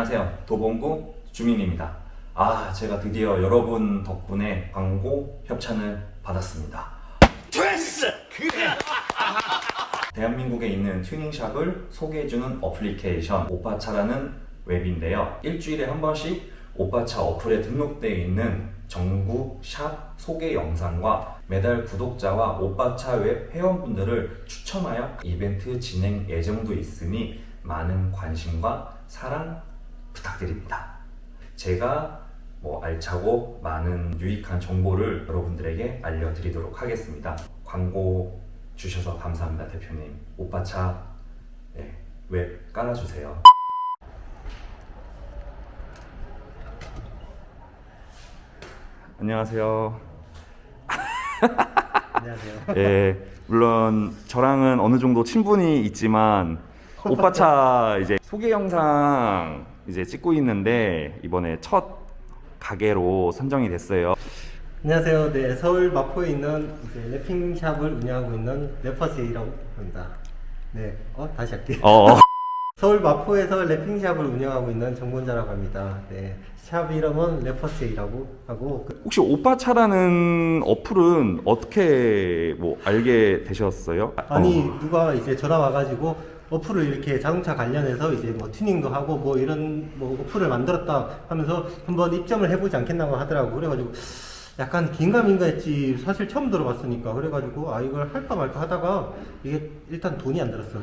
예, 안녕하세요. 도봉구 주민입니다. 아, 제가 드디어 여러분 덕분에 광고 협찬을 받았습니다. 대한민국에 있는 튜닝샵을 소개해주는 어플리케이션 오빠차라는 웹인데요. 일주일에 한 번씩 오빠차 어플에 등록되어 있는 전국 샵 소개 영상과 매달 구독자와 오빠차 웹 회원분들을 추첨하여 이벤트 진행 예정도 있으니 많은 관심과 사랑 부탁드립니다. 제가 뭐 알차고 많은 유익한 정보를 여러분들에게 알려드리도록 하겠습니다. 광고 주셔서 감사합니다, 대표님. 오빠차 네, 웹 깔아주세요. 안녕하세요. 안녕하세요. 예, 물론 저랑은 어느 정도 친분이 있지만 오빠 차 이제 소개 영상 이제 찍고 있는데 이번에 첫 가게로 선정이 됐어요. 안녕하세요. 네, 서울 마포에 있는 이제 랩핑샵을 운영하고 있는 래퍼세이라고 합니다. 네, 어 다시 할게요. 어, 서울 마포에서 랩핑샵을 운영하고 있는 정본자라고 합니다. 네, 샵 이름은 래퍼세이라고 하고 그- 혹시 오빠 차라는 어플은 어떻게 뭐 알게 되셨어요? 아니 어. 누가 이제 전화 와가지고 어플을 이렇게 자동차 관련해서 이제 뭐 튜닝도 하고 뭐 이런 뭐 어플을 만들었다 하면서 한번 입점을 해보지 않겠냐고 하더라고. 그래가지고 약간 긴가민가 했지. 사실 처음 들어봤으니까. 그래가지고 아 이걸 할까 말까 하다가 이게 일단 돈이 안 들었어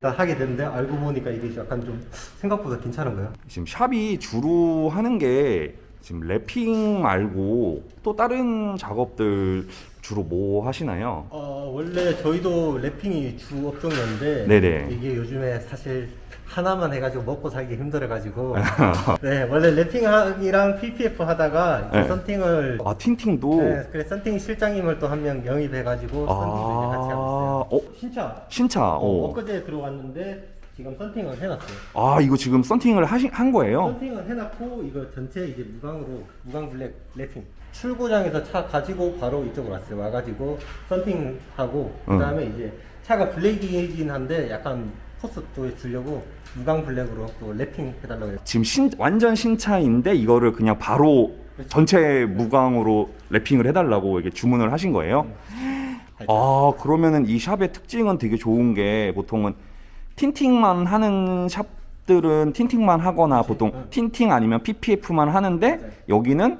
일단 하게 됐는데 알고 보니까 이게 약간 좀 생각보다 괜찮은 거예요? 지금 샵이 주로 하는 게 지금 랩핑 말고 또 다른 작업들 주로 뭐 하시나요? 어 원래 저희도 랩핑이 주 업종이었는데 네네. 이게 요즘에 사실 하나만 해가지고 먹고 살기 힘들어가지고 네 원래 랩핑이랑 PPF 하다가 이제 네. 썬팅을 아 틴팅도 네, 그래 썬팅 실장님을 또 한 명 영입해가지고 썬팅도 이제 같이 하고 아, 있어요 어, 신차 신차. 어, 어. 엊그제 들어왔는데 지금 썬팅을 해놨어요 아 이거 지금 썬팅을 하신 한 거예요? 썬팅을 해놨고 이거 전체 이제 무광으로 무광 블랙 랩핑 출고장에서 차 가지고 바로 이쪽으로 왔어요 와가지고 썬팅하고 응. 그다음에 이제 차가 블랙이긴 한데 약간 포스 또 주려고 무광 블랙으로 또 랩핑 해달라고 해요 지금 신 완전 신차인데 이거를 그냥 바로 그렇죠. 전체 무광으로 랩핑을 해달라고 이게 주문을 하신 거예요? 아 그러면은 이 샵의 특징은 되게 좋은 게 보통은 틴팅만 하는 샵들은 틴팅만 하거나 보통 응. 틴팅 아니면 PPF만 하는데. 여기는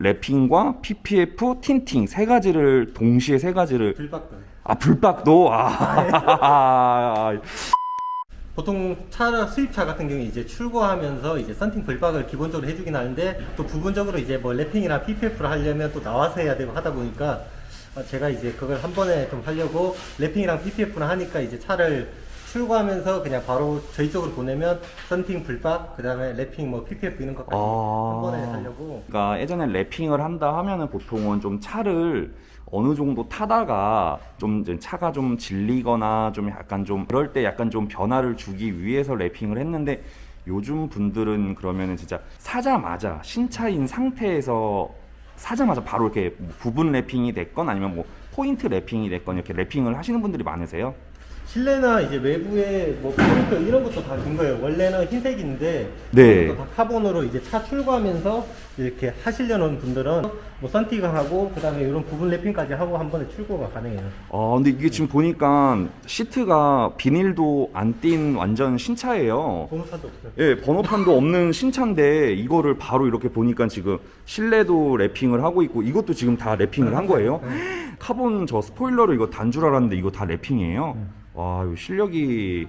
랩핑과 PPF, 틴팅 세 가지를 동시에 세 가지를 불박도 아 불박도? 아. 보통 차 수입차 같은 경우 이제 출고하면서 이제 썬팅 불박을 기본적으로 해주긴 하는데 또 부분적으로 이제 뭐 랩핑이나 PPF를 하려면 또 나와서 해야 되고 하다 보니까 어, 제가 이제 그걸 한 번에 좀 하려고 랩핑이랑 PPF나 하니까 이제 차를 출고하면서 그냥 바로 저희 쪽으로 보내면 썬팅 불박 그다음에 랩핑 뭐 PPF 이런 것까지 아. 한 번에 하려고 그러니까 예전에 랩핑을 한다 하면은 보통은 좀 차를 어느 정도 타다가 좀 이제 차가 좀 질리거나 좀 약간 좀 그럴 때 약간 좀 변화를 주기 위해서 랩핑을 했는데 요즘 분들은 그러면은 진짜 사자마자 신차인 상태에서 사자마자 바로 이렇게 뭐 부분 랩핑이 됐건 아니면 뭐 포인트 랩핑이 됐건 이렇게 랩핑을 하시는 분들이 많으세요? 실내나 이제 외부에 뭐 포인트 이런 것도 다 된 거예요. 원래는 흰색인데 네. 이런 것도 다 카본으로 이제 차 출고하면서 이렇게 하시려는 분들은 뭐 썬팅하고 그다음에 이런 부분 랩핑까지 하고 한 번에 출고가 가능해요. 아 근데 이게 지금 보니까 시트가 비닐도 안 띈 완전 신차예요. 보험사도 없어요. 예, 번호판도 없는 신차인데 이거를 바로 이렇게 보니까 지금 실내도 랩핑을 하고 있고 이것도 지금 다 랩핑을 한 거예요. 카본 저 스포일러를 이거 단줄 알았는데 이거 다 랩핑이에요. 와, 이거 실력이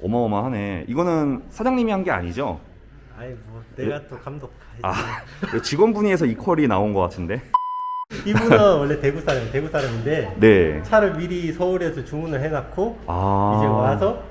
어마어마하네. 이거는 사장님이 한 게 아니죠? 아이 뭐 내가 또 감독. 아, 직원분이 해서 이퀄이 나온 것 같은데. 이분은 원래 대구 사람, 대구 사람인데 네. 차를 미리 서울에서 주문을 해놨고 아. 이제 와서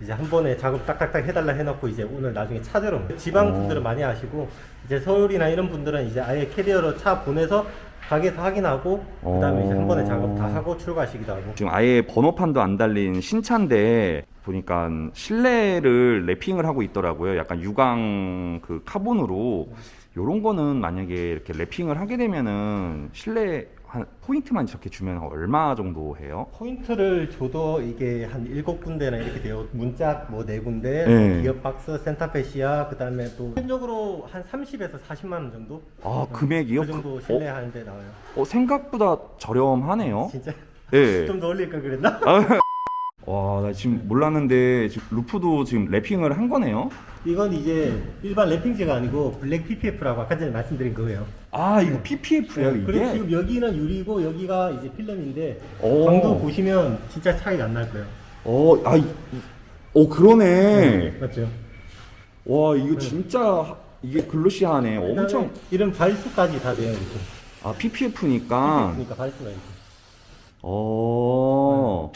이제 한 번에 작업 딱딱딱 해달라 해놓고 이제 오늘 나중에 차대로 지방 분들은 많이 아시고 이제 서울이나 이런 분들은 이제 아예 캐리어로 차 보내서 가게에서 확인하고 그다음에 이제 한 번에 작업 다 하고 출고하시기도 하고. 지금 아예 번호판도 안 달린 신차인데 보니까 실내를 랩핑을 하고 있더라고요. 약간 유광 그 카본으로. 요런 거는 만약에 이렇게 랩핑을 하게 되면은 실내 한 포인트만 이렇게 주면 얼마 정도 해요? 포인트를 줘도 이게 한 일곱 군데나 이렇게 돼요. 문짝 뭐 네 군데, 네. 기업 박스, 센터페시아, 그 다음에 또 평균적으로 한 30에서 40만 원 정도? 아 금액이요? 그 정도 신뢰하는데 나와요. 어, 생각보다 저렴하네요. 진짜 네. 좀더 올릴 걸 그랬나? 와, 나 지금 몰랐는데 지금 루프도 지금 랩핑을 한 거네요. 이건 이제 일반 랩핑지가 아니고 블랙 PPF라고 아까 전에 말씀드린 거예요. 아, 이거 PPF예요, 네, 이게? 그리고 지금 여기는 유리고 여기가 이제 필름인데 오. 광도 보시면 진짜 차이가 안 날 거예요. 어, 아, 이, 어 그러네. 맞죠? 와, 이거 진짜 이게 글로시하네. 엄청. 그다음에 이런 발수까지 다 돼요. 이렇게. 아, PPF니까. 그러니까 발수가 이렇게. 어.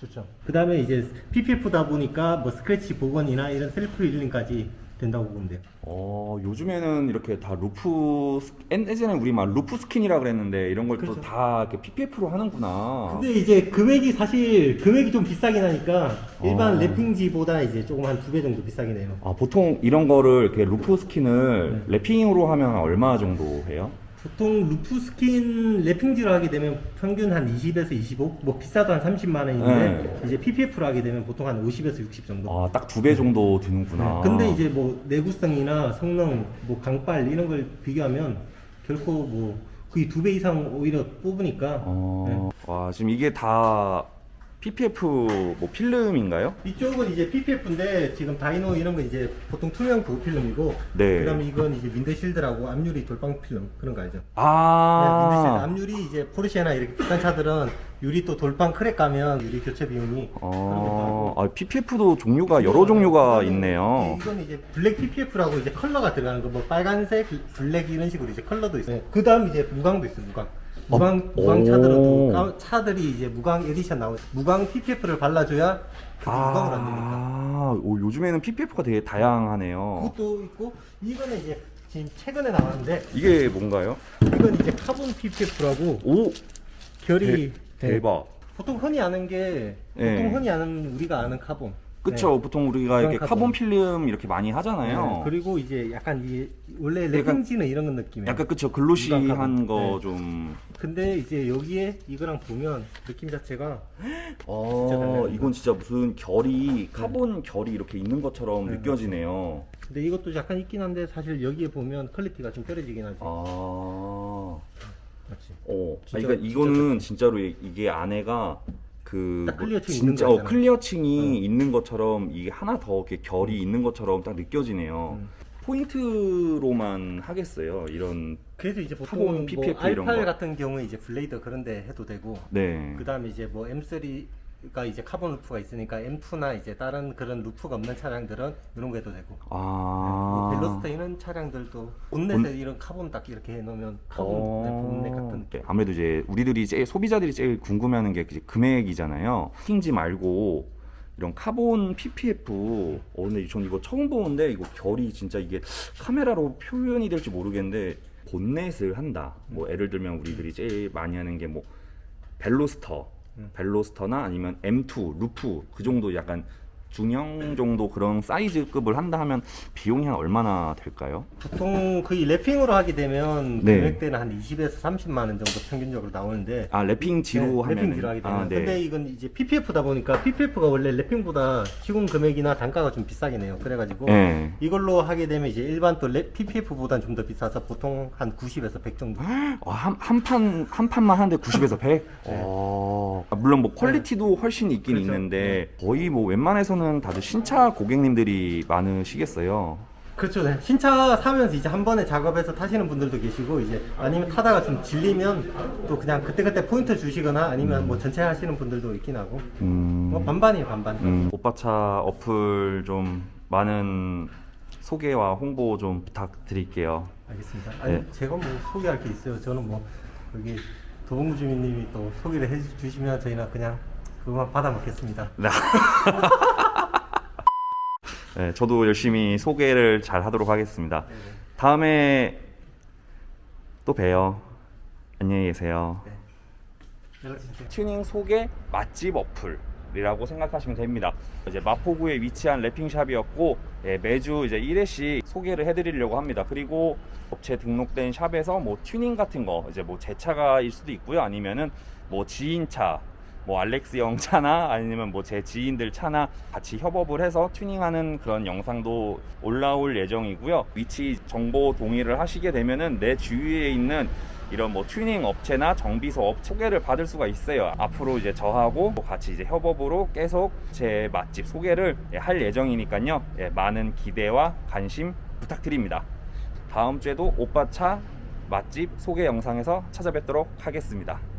좋죠. 그 다음에 이제 PPF다 보니까 뭐 스크래치 복원이나 이런 셀프 힐링까지 된다고 보면 돼요. 어, 요즘에는 이렇게 다 루프, 스- 옛- 예전에 우리 막 루프 스킨이라 그랬는데 이런 걸또 그렇죠. 다 이렇게 PPF로 하는구나. 근데 이제 금액이 사실 금액이 좀 비싸긴 하니까 일반 어. 랩핑지보다 이제 조금 한 두 배 정도 비싸긴 해요. 아, 보통 이런 거를 이렇게 루프 스킨을 네. 랩핑으로 하면 얼마 정도 해요? 보통 루프 스킨 랩핑지를 하게 되면 평균 한 20에서 25, 뭐 비싸도 한 30만 원인데 네. 이제 PPF로 하게 되면 보통 한 50에서 60 정도. 아, 딱 두 배 정도 드는구나. 네. 근데 이제 뭐 내구성이나 성능, 뭐 강빨 이런 걸 비교하면 결코 뭐 거의 두 배 이상 오히려 뽑으니까 어, 와, 지금 이게 다 PPF 뭐 필름인가요? 이쪽은 이제 PPF인데 지금 다이노 이런 거 이제 보통 투명 부부 필름이고 네. 그다음에 이건 이제 윈드실드라고 앞유리 돌방 필름 그런 거 알죠? 네, 윈드실드 아, 앞유리 이제 포르쉐나 이렇게 비싼 차들은 유리 또 돌방 크랙 가면 유리 교체 비용이 어, 아, PPF도 종류가 여러 종류가 있네요. 이건 이제 블랙 PPF라고 이제 컬러가 들어가는 거 뭐 빨간색, 블랙 이런 식으로 이제 컬러도 있어요. 그다음 이제 무광도 있어요. 무광. 무광 어? 무광 오. 차들은 또 까- 차들이 이제 무광 에디션 나오죠. 무광 PPF를 발라줘야 그게 무광을 안 되니까. 아, 오, 요즘에는 PPF가 되게 다양하네요. 그것도 있고 이거는 이제 지금 최근에 나왔는데 이게 뭔가요? 이건 이제 카본 PPF라고 오, 결이 대, 대박. 보통 흔히 아는 게 보통 네. 흔히 아는 우리가 아는 카본. 그쵸. 보통 우리가 이렇게 카본. 카본 필름 이렇게 많이 하잖아요. 네, 그리고 이제 약간 이 원래 약간- 랩핑지는 이런 건 느낌이에요. 약간 그쵸. 글로시한. 거 네. 좀. 근데 이제 여기에 이거랑 보면 느낌 자체가 어, 달라요. 이건 진짜 무슨 결이, 카본 결이 이렇게 있는 것처럼 네. 느껴지네요. 근데 이것도 약간 있긴 한데 사실 여기에 보면 퀄리티가 좀 떨어지긴 하지. 아. 맞지. 어, 아, 진짜- 그러니까 이거는 진짜로 이- 이게 안에가 그 딱 클리어층이 진짜 있는 어, 거잖아. 클리어층이 응. 있는 것처럼 이게 하나 더 이렇게 결이 있는 것처럼 딱 느껴지네요. 음. 포인트로만 하겠어요. 이런 그래서 이제 카본 보통 뭐 PPF 이런 R8 거. 같은 경우에 이제 블레이드 그런 데 해도 되고 네. 그 다음에 이제 뭐 M3 가 이제 카본 루프가 있으니까 M2나 이제 다른 그런 루프가 없는 차량들은 이런 거 해도 되고 아. 벨로스터 이런 차량들도 본넷에 이런 카본 딱 이렇게 해놓으면 카본 어. 본넷 같은 느낌. 네, 아무래도 이제 우리들이 제일 소비자들이 제일 궁금해하는 게 이제 금액이잖아요. 킹지 말고 이런 카본 PPF. 어 근데 전 이거 처음 보는데 이거 결이 진짜 이게 카메라로 표현이 될지 모르겠는데 본넷을 한다. 뭐 예를 들면 우리들이 제일 많이 하는 게 뭐 벨로스터, 음. 벨로스터나 아니면 M2, 루프 그 정도 약간 중형 정도 그런 사이즈급을 한다 하면 비용이 한 얼마나 될까요? 보통 거의 랩핑으로 하게 되면 네. 금액대는 한 20에서 30만 원 정도 평균적으로 나오는데 아 랩핑 지로 네, 하면 랩핑 지로 하게 되면 아, 네. 근데 이건 이제 PPF다 보니까 PPF가 원래 랩핑보다 시공 금액이나 단가가 좀 비싸긴 해요 그래가지고 네. 이걸로 하게 되면 이제 일반 또 랩, PPF보다는 좀 더 비싸서 보통 한 90에서 100 정도 어, 한, 한 판, 한 판만 하는데 90에서 100? 어, 아, 물론 뭐 퀄리티도 훨씬 있긴 네. 그렇죠. 있는데, 거의 뭐 웬만해서는 다들 신차 고객님들이 많으시겠어요. 그렇죠 네. 신차 사면서 이제 한 번에 작업해서 타시는 분들도 계시고 이제 아니면 타다가 좀 질리면 또 그냥 그때그때 포인트 주시거나 아니면 뭐 전체 하시는 분들도 있긴 하고 음, 뭐 반반이에요 반반 음, 오빠차 어플 좀 많은 소개와 홍보 좀 부탁드릴게요. 알겠습니다. 아니 네. 제가 뭐 소개할 게 있어요. 저는 뭐 여기 도봉구 주민님이 또 소개를 해주시면 저희는 그냥 그것만 받아 먹겠습니다. 네. 네, 저도 열심히 소개를 잘 하도록 하겠습니다. 다음에 또 봬요. 안녕히 계세요. 네. 튜닝 소개 맛집 어플 이라고 생각하시면 됩니다. 이제 마포구에 위치한 랩핑샵이었고 예, 매주 이제 1회씩 소개를 해드리려고 합니다. 그리고 업체 등록된 샵에서 뭐 튜닝 같은 거 이제 뭐 제 차가일 수도 있고요. 아니면은 뭐 지인 차, 뭐 알렉스 형 차나 아니면 뭐 제 지인들 차나 같이 협업을 해서 튜닝하는 그런 영상도 올라올 예정이고요. 위치 정보 동의를 하시게 되면은 내 주위에 있는 이런 뭐 튜닝 업체나 정비소 업 소개를 받을 수가 있어요. 앞으로 이제 저하고 같이 이제 협업으로 계속 제 맛집 소개를 예, 할 예정이니까요. 예, 많은 기대와 관심 부탁드립니다. 다음 주에도 오빠 차 맛집 소개 영상에서 찾아뵙도록 하겠습니다.